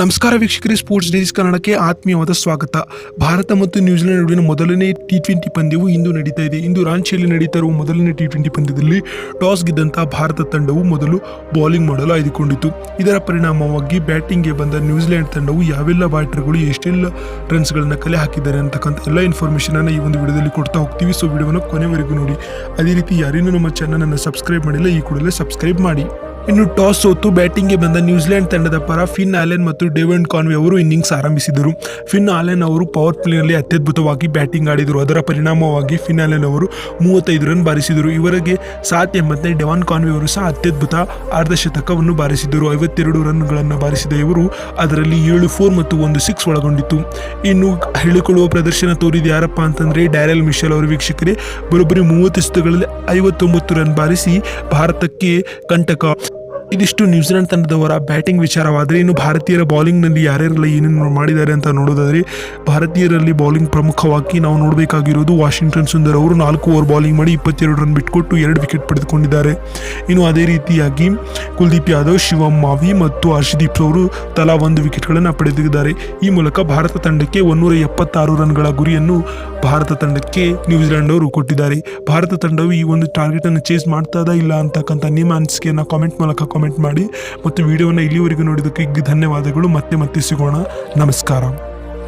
ನಮಸ್ಕಾರ ವೀಕ್ಷಕರೇ sports days ಕನ್ನಡಕ್ಕೆ ಆತ್ಮೀಯವಾದ ಸ್ವಾಗತ. ಭಾರತ ಮತ್ತು ನ್ಯೂಜಿಲೆಂಡ್ ನಡುವಿನ ಮೊದಲನೇ ಟಿ ಟ್ವೆಂಟಿ ಪಂದ್ಯವು ಇಂದು ನಡೀತಾ ಇದೆ. ಇಂದು ರಾಂಚಿಯಲ್ಲಿ ನಡೀತಾ ಇರುವ ಮೊದಲನೇ ಟಿ ಟ್ವೆಂಟಿ ಪಂದ್ಯದಲ್ಲಿ ಟಾಸ್ ಗೆದ್ದಂತಹ ಭಾರತ ತಂಡವು ಮೊದಲು ಬೌಲಿಂಗ್ ಮಾಡಲು ಆಯ್ದುಕೊಂಡಿತು ಇದರ ಪರಿಣಾಮವಾಗಿ ಬ್ಯಾಟಿಂಗ್ಗೆ ಬಂದ ನ್ಯೂಜಿಲೆಂಡ್ ತಂಡವು ಯಾವೆಲ್ಲ ಬ್ಯಾಟರ್ಗಳು ಎಷ್ಟೆಲ್ಲ ರನ್ಸ್ಗಳನ್ನು ಕಲೆ ಹಾಕಿದ್ದಾರೆ ಅಂತಕ್ಕಂಥ ಎಲ್ಲ ಇನ್ಫಾರ್ಮೇಷನನ್ನು ಈ ಒಂದು ವಿಡಿಯೋದಲ್ಲಿ ಕೊಡ್ತಾ ಹೋಗ್ತೀವಿ. ಸೊ ವಿಡಿಯೋನ ಕೊನೆವರೆಗೂ ನೋಡಿ. ಅದೇ ರೀತಿ ಯಾರೇನೂ ನಮ್ಮ ಚಾನಲ್ ಅನ್ನು ಸಬ್ಸ್ಕ್ರೈಬ್ ಮಾಡಿಲ್ಲ, ಈ ಕೂಡಲೇ ಸಬ್ಸ್ಕ್ರೈಬ್ ಮಾಡಿ. ಇನ್ನು ಟಾಸ್ ಸೋತು ಬ್ಯಾಟಿಂಗ್ಗೆ ಬಂದ ನ್ಯೂಜಿಲೆಂಡ್ ತಂಡದ ಪರ ಫಿನ್ ಆಲೆನ್ ಮತ್ತು ಡೇವಿಡ್ ಕಾನ್ವೆ ಅವರು ಇನ್ನಿಂಗ್ಸ್ ಆರಂಭಿಸಿದರು. ಫಿನ್ ಆಲೆನ್ ಅವರು ಪವರ್ ಪ್ಲೇನಲ್ಲಿ ಅತ್ಯದ್ಭುತವಾಗಿ ಬ್ಯಾಟಿಂಗ್ ಆಡಿದರು. ಅದರ ಪರಿಣಾಮವಾಗಿ ಫಿನ್ ಆಲೆನ್ ಅವರು ಮೂವತ್ತೈದು ರನ್ ಬಾರಿಸಿದರು. ಇವರಿಗೆ ಸಾತ್ ಎಂಬತ್ತನೇ ಡೆವಾನ್ ಕಾನ್ವೆ ಅವರು ಸಹ ಅತ್ಯದ್ಭುತ ಅರ್ಧಶತಕವನ್ನು ಬಾರಿಸಿದರು. ಐವತ್ತೆರಡು ರನ್ಗಳನ್ನು ಬಾರಿಸಿದ ಇವರು ಅದರಲ್ಲಿ ಏಳು, ಫೋರ್ ಮತ್ತು ಒಂದು, ಸಿಕ್ಸ್ ಒಳಗೊಂಡಿತ್ತು. ಇನ್ನು ಹೇಳಿಕೊಳ್ಳುವ ಪ್ರದರ್ಶನ ತೋರಿದ ಯಾರಪ್ಪ ಅಂತಂದರೆ ಡ್ಯಾರೆಲ್ ಮಿಶೆಲ್ ಅವರು ವೀಕ್ಷಕರೇ. ಬರೋಬ್ಬರಿ ಮೂವತ್ತು ಎಸೆತಗಳಲ್ಲಿ ಐವತ್ತೊಂಬತ್ತು ರನ್ ಬಾರಿಸಿ ಭಾರತಕ್ಕೆ ಕಂಟಕ ಇದಿಷ್ಟು ನ್ಯೂಜಿಲೆಂಡ್ ತಂಡದವರ ಬ್ಯಾಟಿಂಗ್ ವಿಚಾರವಾದರೆ ಇನ್ನು ಭಾರತೀಯರ ಬೌಲಿಂಗ್ನಲ್ಲಿ ಯಾರ್ಯಾರೆಲ್ಲ ಏನೇನು ಮಾಡಿದ್ದಾರೆ ಅಂತ ನೋಡೋದಾದರೆ, ಭಾರತೀಯರಲ್ಲಿ ಬೌಲಿಂಗ್ ಪ್ರಮುಖವಾಗಿ ನಾವು ನೋಡಬೇಕಾಗಿರೋದು ವಾಷಿಂಗ್ಟನ್ ಸುಂದರ್ ಅವರು ನಾಲ್ಕು ಓವರ್ ಬೌಲಿಂಗ್ ಮಾಡಿ ಇಪ್ಪತ್ತೆರಡು ರನ್ ಬಿಟ್ಕೊಟ್ಟು ಎರಡು ವಿಕೆಟ್ ಪಡೆದುಕೊಂಡಿದ್ದಾರೆ. ಇನ್ನು ಅದೇ ರೀತಿಯಾಗಿ ಕುಲ್ದೀಪ್ ಯಾದವ್, ಶಿವಮ್ ಮಾವಿ ಮತ್ತು ಹರ್ಷದೀಪ್ ಅವರು ತಲಾ ಒಂದು ವಿಕೆಟ್ಗಳನ್ನು ಪಡೆದಿದ್ದಾರೆ. ಈ ಮೂಲಕ ಭಾರತ ತಂಡಕ್ಕೆ ಒನ್ನೂರ ಎಪ್ಪತ್ತಾರು ರನ್ಗಳ ಗುರಿಯನ್ನು ಭಾರತ ತಂಡಕ್ಕೆ ನ್ಯೂಜಿಲೆಂಡ್ ಅವರು ಕೊಟ್ಟಿದ್ದಾರೆ. ಭಾರತ ತಂಡವು ಈ ಒಂದು ಟಾರ್ಗೆಟ್ ಅನ್ನು ಚೇಸ್ ಮಾಡ್ತದ ಇಲ್ಲ ಅಂತಕ್ಕಂಥ ನಿಮ್ಮ ಅನಿಸಿಕೆಯನ್ನು ಕಾಮೆಂಟ್ ಮೂಲಕ ಕಾಮೆಂಟ್ ಮಾಡಿ. ಮತ್ತು ವಿಡಿಯೋನ ಇಲ್ಲಿವರೆಗೂ ನೋಡಿದ್ದಕ್ಕೆ ಧನ್ಯವಾದಗಳು. ಮತ್ತೆ ಮತ್ತೆ ಸಿಗೋಣ. ನಮಸ್ಕಾರ.